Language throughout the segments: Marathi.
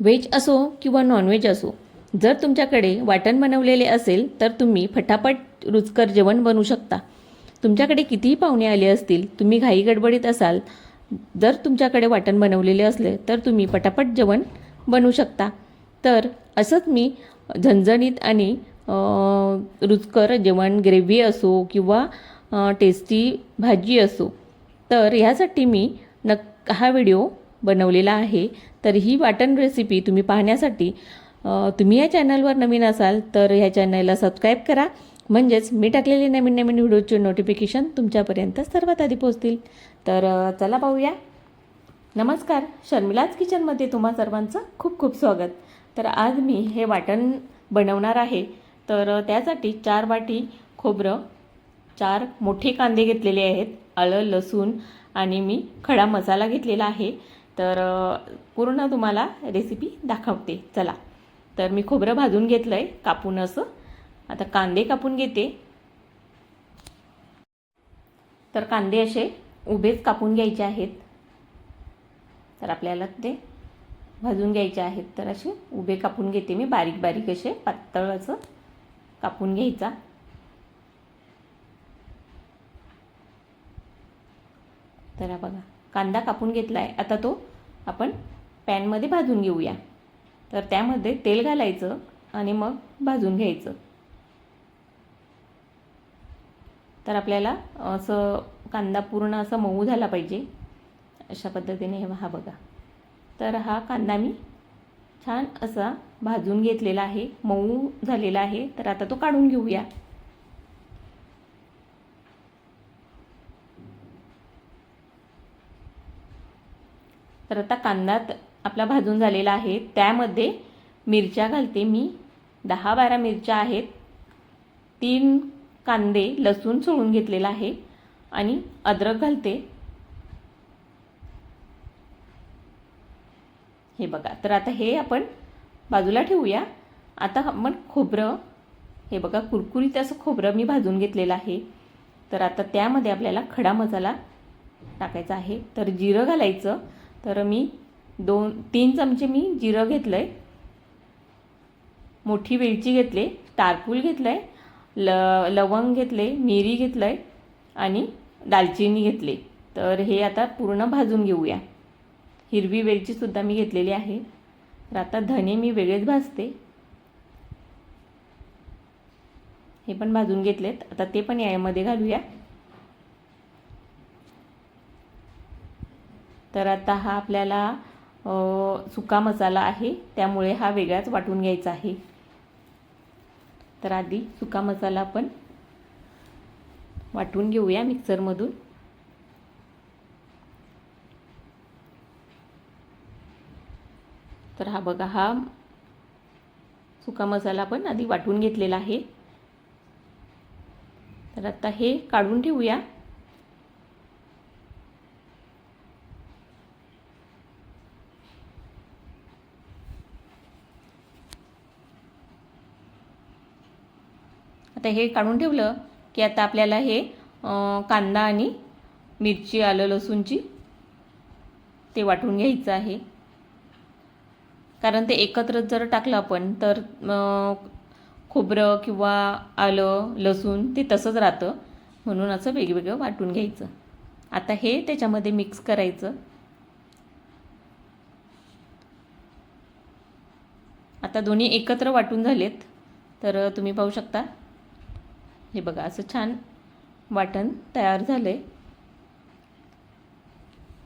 व्हेज असो किंवा नॉनव्हेज असो जर तुमच्याकडे वाटण बनवलेले असेल तर तुम्ही फटाफट रुचकर जेवण बनवू शकता. तुमच्याकडे कितीही पाहुणे आले असतील तुम्ही घाई गडबडीत असाल जर तुमच्याकडे वाटण बनवलेले असले तर तुम्ही पटापट जेवण बनवू शकता. तर असंच मी झणझणीत आणि रुचकर जेवण ग्रेव्ही असो किंवा टेस्टी भाजी असो तर ह्यासाठी मी नक् हा व्हिडिओ बनवलेला आहे तर ही वाटण रेसिपी तुम्ही पाहण्यासाठी तुम्ही या चॅनलवर नवीन असाल तर ह्या चॅनलला सबस्क्राईब करा. म्हणजेच मी टाकलेले नवीन नवीन व्हिडिओचे नोटिफिकेशन तुमच्यापर्यंत सर्वात आधी पोहोचतील. तर चला पाहूया. नमस्कार शर्मिलाज किचनमध्ये तुम्हा सर्वांचं खूप खूप स्वागत. तर आज मी हे वाटण बनवणार आहे. तर त्यासाठी चार वाटी खोबरं चार मोठे कांदे घेतलेले आहेत आलं लसूण आणि मी खडा मसाला घेतलेला आहे. तर पूर्ण तुम्हाला रेसिपी दाखवते. चला. तर मी खोबरं भाजून घेतलं आहे कापून असं. आता कांदे कापून घेते. तर कांदे असे उभेच कापून घ्यायचे आहेत. तर आपल्याला ते भाजून घ्यायचे आहेत. तर असे उभे कापून घेते मी. बारीक बारीक असे पातळ असं कापून घ्यायचा. तर बघा कांदा कापून घेतला आहे आता तो आपण पॅनमध्ये भाजून घेऊया. तर त्यामध्ये तेल घालायचं आणि मग भाजून घ्यायचं. तर आपल्याला असं कांदा पूर्ण असा मऊ झाला पाहिजे. अशा पद्धतीने हे हा बघा. तर हा कांदा मी छान असा भाजून घेतलेला आहे. मऊ झालेला आहे. तर आता तो काढून घेऊया. तर आता कांदा आपला भाजून झालेला आहे. त्यामध्ये मिरच्या घालते मी. दहा बारा मिरच्या आहेत. तीन कांदे लसूण सोडून घेतलेला आहे आणि अद्रक घालते. हे बघा तर आता हे आपण बाजूला ठेवूया. आता आपण खोबरं हे बघा कुरकुरीत असं खोबरं मी भाजून घेतलेलं आहे. तर आता त्यामध्ये आपल्याला खडा मसाला टाकायचा आहे. तर जिरं घालायचं. तर मी दोन तीन चमचे मी जिरं घेतलं आहे मोठी वेलची घेतले टारकूल घेतलं आहे ल लवंग घेतले मिरी घेतलं आहे आणि दालचिनी घेतले. तर हे आता पूर्ण भाजून घेऊया. हिरवी वेलचीसुद्धा मी घेतलेली आहे. तर आता धने मी वेगळेच भाजते. हे पण भाजून घेतलेत. आता ते पण यामध्ये घालूया. तर आता हा आपल्याला सुका मसाला आहे. त्यामुळे हा वेगळाच वाटून घ्यायचा आहे. तर आधी सुका मसाला आपण वाटून घेऊया मिक्सरमधून. तर हा बघा हा सुका मसाला पण आधी वाटून घेतलेला आहे. तर आता हे काढून ठेवूया. आता हे काढून ठेवलं की आता आपल्याला हे कांदा आणि मिरची आलं लसूणची ते वाटून घ्यायचं आहे. कारण ते एकत्रच जर टाकलं आपण तर खोबरं किंवा आलं लसूण ते तसंच राहतं. म्हणून असं वेगवेगळं वाटून घ्यायचं. आता हे त्याच्यामध्ये मिक्स करायचं. आता दोन्ही एकत्र वाटून झालेत. तर तुम्ही पाहू शकता. हे बघा असं छान वाटण तयार झालं आहे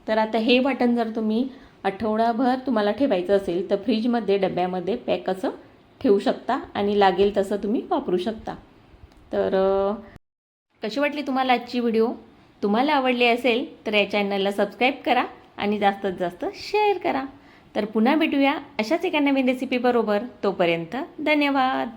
तर आता हे वाटण जर तुम्ही आठवडाभर तुम्हाला ठेवायचं असेल तर फ्रीजमध्ये डब्यामध्ये पॅक असं ठेवू शकता आणि लागेल तसं तुम्ही वापरू शकता. तर कशी वाटली तुम्हाला आजची व्हिडिओ? तुम्हाला आवडली असेल तर या चॅनलला सबस्क्राईब करा आणि जास्तीत जास्त शेअर करा. तर पुन्हा भेटूया अशाच एका नवीन रेसिपीबरोबर तोपर्यंत धन्यवाद!